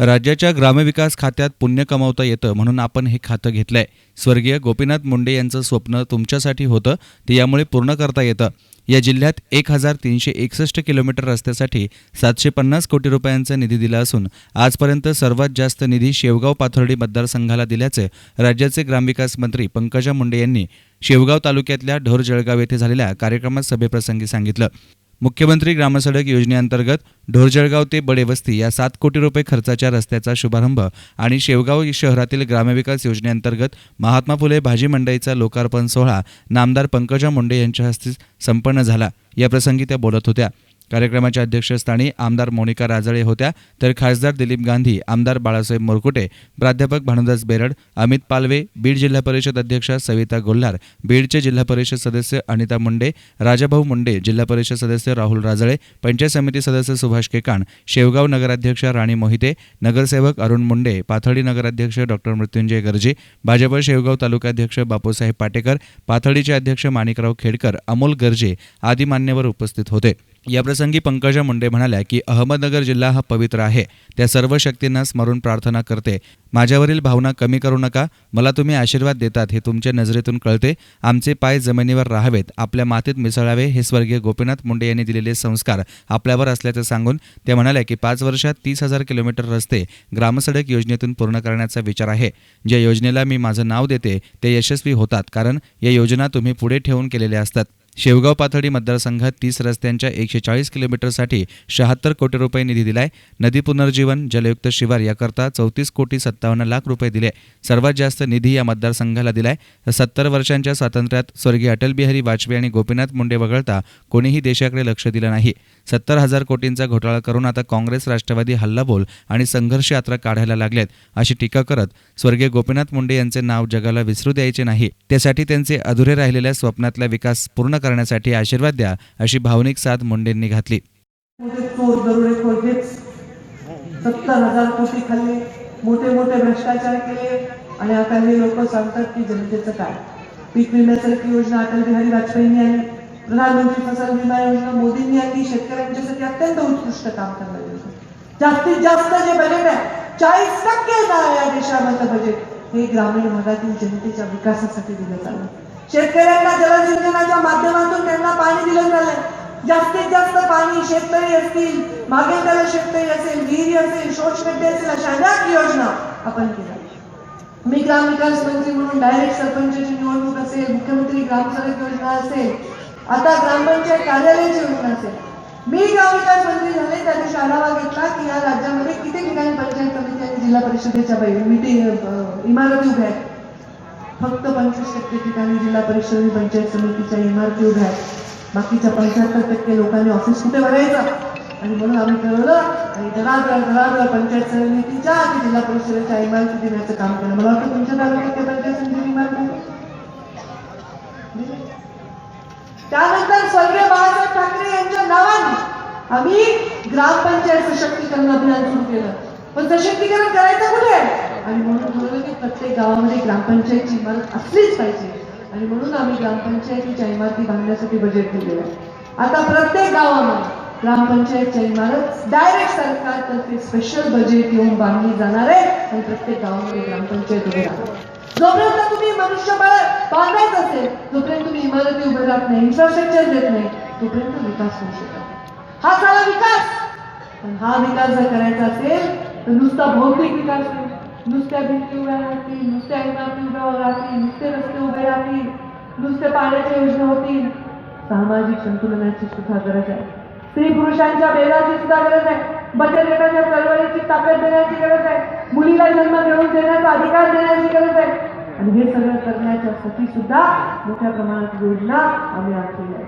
राज्याच्या ग्रामविकास खात्यात पुण्य कमावता येतं म्हणून आपण हे खातं घेतलंय. स्वर्गीय गोपीनाथ मुंडे यांचं स्वप्न तुमच्यासाठी होतं ते यामुळे पूर्ण करता येतं. या जिल्ह्यात एक हजार तीनशे एकसष्ट किलोमीटर रस्त्यासाठी सातशे पन्नास कोटी रुपयांचा निधी दिला असून आजपर्यंत सर्वात जास्त निधी शेवगाव पाथर्डी मतदारसंघाला दिल्याचे राज्याचे ग्रामविकास मंत्री पंकजा मुंडे यांनी शेवगाव तालुक्यातल्या ढोर जळगाव येथे झालेल्या कार्यक्रमात सभेप्रसंगी सांगितलं. मुख्यमंत्री ग्रामसडक योजनेअंतर्गत ढोरजळगाव ते बडेवस्ती या सात कोटी रुपये खर्चाच्या रस्त्याचा शुभारंभ आणि शेवगाव शहरातील ग्रामविकास योजनेअंतर्गत महात्मा फुले भाजी मंडईचा लोकार्पण सोहळा नामदार पंकजा मुंडे यांच्या हस्ते संपन्न झाला. याप्रसंगी त्या बोलत होत्या. कार्यक्रमाच्या अध्यक्षस्थानी आमदार मोनिका राजळे होत्या तर खासदार दिलीप गांधी आमदार बाळासाहेब मोरकुटे प्राध्यापक भानुदास बेरड अमित पालवे बीड जिल्हा परिषद अध्यक्षा सविता गोल्हार बीडचे जिल्हा परिषद सदस्य अनिता मुंडे राजाभाऊ मुंडे जिल्हा परिषद सदस्य राहुल राजळे पंचायत समिती सदस्य सुभाष केकाण शेवगाव नगराध्यक्षा राणी मोहिते नगरसेवक अरुण मुंडे पाथर्डी नगराध्यक्ष डॉक्टर मृत्युंजय गर्जे भाजप शेवगाव तालुकाध्यक्ष बापूसाहेब पाटेकर पाथर्डीचे अध्यक्ष माणिकराव खेडकर अमोल गर्जे आदी मान्यवर उपस्थित होते. याप्रसंगी पंकजा मुंडे म्हणाल्या की अहमदनगर जिल्हा हा पवित्र आहे. त्या सर्व शक्तींना स्मरून प्रार्थना करते. माझ्यावरील भावना कमी करू नका. मला तुम्ही आशीर्वाद देतात हे तुमच्या नजरेतून कळते. आमचे पाय जमिनीवर राहावेत. आपल्या मातीत मिसळावे हे स्वर्गीय गोपीनाथ मुंडे यांनी दिलेले संस्कार आपल्यावर असल्याचं सांगून ते म्हणाल्या की पाच वर्षात तीस हजार किलोमीटर रस्ते ग्रामसडक योजनेतून पूर्ण करण्याचा विचार आहे. ज्या योजनेला मी माझं नाव देते ते यशस्वी होतात. कारण या योजना तुम्ही पुढे ठेवून केलेल्या असतात. शेवगाव पाथर्डी मतदारसंघात तीस रस्त्यांच्या एकशे चाळीस किलोमीटरसाठी शहात्तर कोटी रुपये निधी दिलाय. नदी पुनर्जीवन जलयुक्त शिवार याकरता चौतीस कोटी सत्तावन्न लाख रुपये दिले. सर्वात जास्त निधी या मतदारसंघाला दिलाय. सत्तर वर्षांच्या स्वातंत्र्यात स्वर्गीय अटल बिहारी वाजपेयी आणि गोपीनाथ मुंडे वगळता कोणीही देशाकडे लक्ष दिलं नाही. सत्तर हजार कोटींचा घोटाळा करून आता काँग्रेस राष्ट्रवादी हल्लाबोल आणि संघर्ष यात्रा काढायला लागलेत अशी टीका करत स्वर्गीय गोपीनाथ मुंडे यांचे नाव जगाला विसरू द्यायचे नाही. त्यासाठी त्यांचे अधुरे राहिलेल्या स्वप्नातला विकास पूर्ण करण्यासाठी आशीर्वाद द्या अशी भावनिक साथ मुंडेंनी घातली. सत्तर हजार कोटी खाल्ले मोठे मोठे भ्रष्टाचार केले आणि आता हे लोक सांगतात की जनतेचं काय? पीक विम्यासारखी योजना अटल बिहारी वाजपेयींनी आणली. प्रधानमंत्री फसल विमा योजना मोदींनी आणली. शेतकऱ्यांच्यासाठी अत्यंत उत्कृष्ट काम करणारी योजना. जास्तीत जास्त जे बजेट आहे चाळीस टक्के या देशामधलं बजेट हे ग्रामीण भागातील जनतेच्या विकासासाठी दिलं जातं शेतकऱ्यांना जलसिंचनाच्या माध्यमातून त्यांना पाणी दिलं झालं जास्तीत जास्त पाणी शेतकरी असतील मागे त्याला शेतकरी असेल विहिरी असेल शोषखड्डे असेल अशा अनेक योजना आपण केल्या. मी ग्रामविकास मंत्री म्हणून डायरेक्ट सरपंचाची निवडणूक असेल मुख्यमंत्री ग्रामसडक योजना असेल आता ग्रामपंचायत कार्यालयाची योजना असेल. मी ग्रामविकास मंत्री झाले त्या दिवशी आढावा घेतला की या राज्यामध्ये किती ठिकाणी पंचायत समिती आणि जिल्हा परिषदेच्या मीटिंग इमारती उभ्या आहेत. पंचवीस टक्के ठिकाणी जिल्हा परिषद आणि पंचायत समितीच्या इमारती उभ्या आहेत. बाकीच्या पंच्याहत्तर टक्के लोकांनी ऑफिस कुठे बघायचं आणि म्हणून आम्ही ठरवलं आणि घराघर घराघर पंचायत समितीच्या आणि जिल्हा परिषदेच्या इमारती देण्याचं काम केलं. मला वाटतं तुमच्या तालुक्यात पंचायत समितीची इमारती त्यानंतर स्वर्गीय बाळासाहेब ठाकरे यांच्या नावाने आम्ही ग्रामपंचायत सशक्तीकरण अभियान सुरू केलं. पण सशक्तीकरण करायचं कुठे? आणि म्हणून ठरवलं की प्रत्येक गावामध्ये ग्रामपंचायतची इमारत असलीच पाहिजे. आणि म्हणून आम्ही ग्रामपंचायतीच्या इमारती बांधण्यासाठी बजेट दिलेलं आहे. आता प्रत्येक गावामध्ये ग्रामपंचायतच्या इमारत डायरेक्ट सरकारतर्फे स्पेशल बजेट येऊन बांधली जाणार आहे आणि प्रत्येक गावामध्ये ग्रामपंचायत उभी राहणार. जोपर्यंत तुम्ही मनुष्यबळ बांधायच असेल जोपर्यंत तुम्ही इमारती उभे राहत नाही इन्फ्रास्ट्रक्चर देत नाही तोपर्यंत विकास होऊ शकत हा झाला विकास. पण हा विकास जर करायचा असेल तर नुसता भौतिक विकास नाही. नुसत्या भिंती उभ्या राहतील नुसत्या इमारती उभ्या राहतील नुसते रस्ते उभे राहतील नुसते पाण्याच्या योजना होतील. सामाजिक संतुलनाची सुद्धा गरज आहे. स्त्री पुरुषांच्या भेदाची सुद्धा गरज आहे. बचत गटाच्या चळवळीची ताकद देण्याची गरज आहे. मुलीला जन्म मिळवून देण्याचा अधिकार देण्याची गरज आहे. आणि हे सगळं करण्याच्यासाठी सुद्धा मोठ्या प्रमाणात योजना आम्ही आखली आहे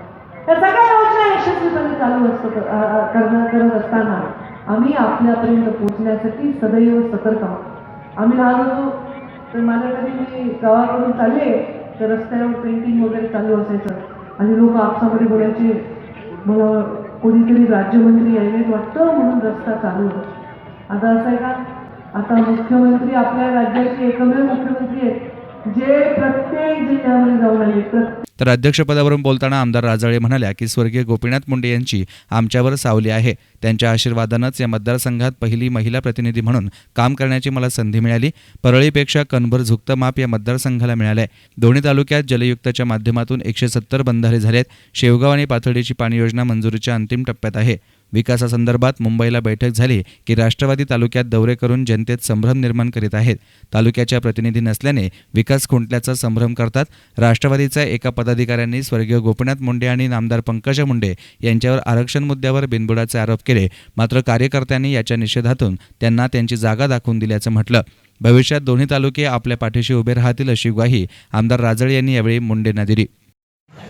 या सगळ्या योजना यशस्वीपणे चालू असतो करणं करत असताना आम्ही आपल्यापर्यंत पोहोचण्यासाठी सदैव सतर्क आहोत. आम्ही राहिलो तर माझ्या कधी मी गावाकडून चालले. तर रस्त्यावर पेंटिंग वगैरे चालू असायचं. आणि लोक आपसामध्ये बोलायचे. मला कोणीतरी राज्यमंत्री यायलेत वाटतं म्हणून रस्ता चालू आता असं आहे का? आता मुख्यमंत्री आपल्या राज्याचे एकमेव मुख्यमंत्री आहेत. जे प्रत्येक जिल्ह्यामध्ये जाऊन आले प्रत्येक तर अध्यक्षपदावरून बोलताना आमदार राजाळे म्हणाल्या की स्वर्गीय गोपीनाथ मुंडे यांची आमच्यावर सावली आहे. त्यांच्या आशीर्वादानंच या मतदारसंघात पहिली महिला प्रतिनिधी म्हणून काम करण्याची मला संधी मिळाली. परळीपेक्षा कणभर झुकतं माप या मतदारसंघाला मिळालंय. दोन्ही तालुक्यात जलयुक्तच्या माध्यमातून एकशे सत्तर बंधारे झालेत. शेवगाव आणि पाथर्डीची पाणी योजना मंजुरीच्या अंतिम टप्प्यात आहे. विकासासंदर्भात मुंबईला बैठक झाली की राष्ट्रवादी तालुक्यात दौरे करून जनतेत संभ्रम निर्माण करीत आहेत. तालुक्याच्या प्रतिनिधी नसल्याने विकास खुंटल्याचा संभ्रम करतात. राष्ट्रवादीच्या एका पदाधिकाऱ्यांनी स्वर्गीय गोपीनाथ मुंडे आणि नामदार पंकजा मुंडे यांच्यावर आरक्षण मुद्द्यावर बिनबुडाचे आरोप केले. मात्र कार्यकर्त्यांनी याच्या निषेधातून त्यांना त्यांची जागा दाखवून दिल्याचं म्हटलं. भविष्यात दोन्ही तालुके आपल्या पाठीशी उभे राहतील अशी ग्वाही आमदार राजळे यांनी यावेळी मुंडेंना दिली.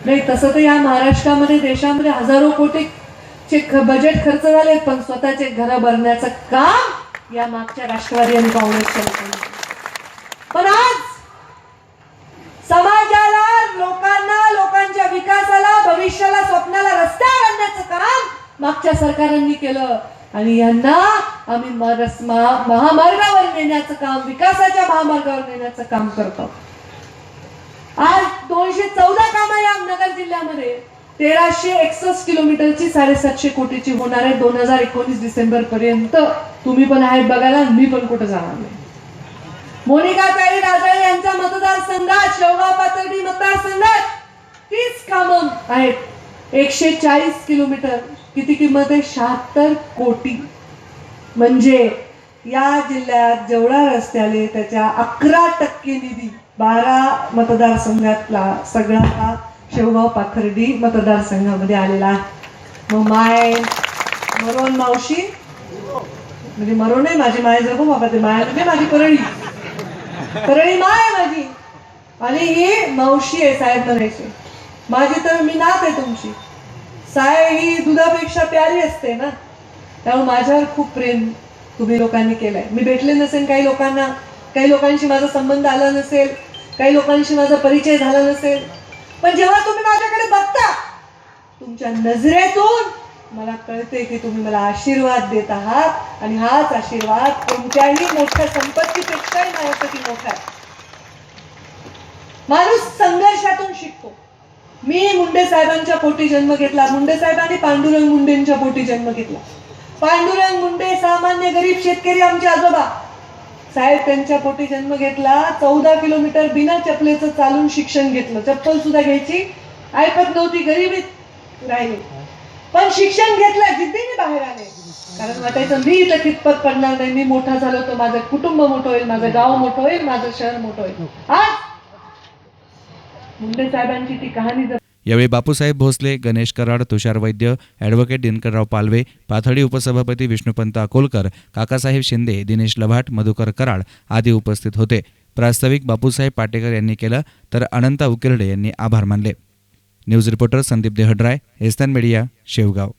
नाही तसं तर या महाराष्ट्रामध्ये देशामध्ये हजारो कोटी चे बजेट खर्च झाले पण स्वतःचे घर भरण्याचं काम या मागच्या राष्ट्रवादी आणि काँग्रेसच्या पण आज समाजाला लोकांना लोकांच्या विकासाला भविष्याला स्वप्नाला रस्त्यावर आणण्याचं काम मागच्या सरकारांनी केलं. आणि यांना आम्ही महामार्गावर नेण्याचं काम विकासाच्या महामार्गावर नेण्याचं काम करतो. आज दोनशे चौदा कामं या नगर जिल्ह्यामध्ये तेराशे एकसष्ट किलोमीटरची साडेसातशे कोटीची होणार आहे. दोन हजार एकोणीस डिसेंबर पर्यंत तुम्ही पण आहेत बघायला मी पण कुठं जाणार नाही. मोनिका ताई राजाळे यांचा मतदारसंघात शेवगाव पातर्डी मतदारसंघात तीच कामं आहेत. एकशे चाळीस किलोमीटर किती किंमत आहे? शहात्तर कोटी. म्हणजे या जिल्ह्यात जेवढा रस्त्याले त्याच्या अकरा टक्के निधी बारा मतदारसंघातला सगळा हा शेवगाव पाथर्डी मतदारसंघामध्ये आलेला आहे. मग माय मरोन मावशी म्हणजे मरोन आहे माझी माय जगू बाबा ते माय म्हणजे माझी परळी. परळी माय आहे माझी. आणि ही मावशी आहे साहेब म्हणायची माझी तर मी नात आहे तुमची. साय ही दुधापेक्षा प्यारी असते ना. त्यामुळे माझ्यावर खूप प्रेम तुम्ही लोकांनी केलंय. मी भेटले नसेल काही लोकांना काही लोकांशी माझा संबंध आला नसेल काही लोकांशी माझा परिचय झाला नसेल पण जेव्हा तुम्ही माझ्याकडे बघता तुमच्या नजरेतून मला कळते की तुम्ही मला आशीर्वाद देत आहात. आणि हाच आशीर्वाद कोणत्याही मोठ्या संपत्तीपेक्षाही माझ्यासाठी मोठा आहे. माणूस संघर्षातून शिकतो. मी मुंडे साहेबांच्या पोटी जन्म घेतला. मुंडे साहेबांनी पांडुरंग मुंडेंच्या पोटी जन्म घेतला. पांडुरंग मुंडे सामान्य गरीब शेतकरी आमचे आजोबा. साहेब त्यांच्या पोटी जन्म घेतला चौदा किलोमीटर बिना चपलेचं चालून शिक्षण घेतलं. चप्पल सुद्धा घ्यायची ऐपत नव्हती गरीबीत राहिली. पण शिक्षण घेतलं जिद्दीने बाहेर आले. कारण वाटायचं मी इथं कितपत पडणार नाही. मी मोठा झालो तर माझं कुटुंब मोठं होईल माझं गाव मोठं होईल माझं शहर मोठं होईल. आज मुंडे साहेबांची ती कहाणी जर यावेळी बापूसाहेब भोसले गणेश कराड तुषार वैद्य ॲडव्होकेट दिनकरराव पालवे पाथडी उपसभापती विष्णुपंत अकोलकर काकासाहेब शिंदे दिनेश लभाट मधुकर कराड आदी उपस्थित होते. प्रास्ताविक बापूसाहेब पाटेकर यांनी केलं तर अनंता उकिरडे यांनी आभार मानले. न्यूज रिपोर्टर संदीप देहड्राय एस्तान मीडिया शेवगाव.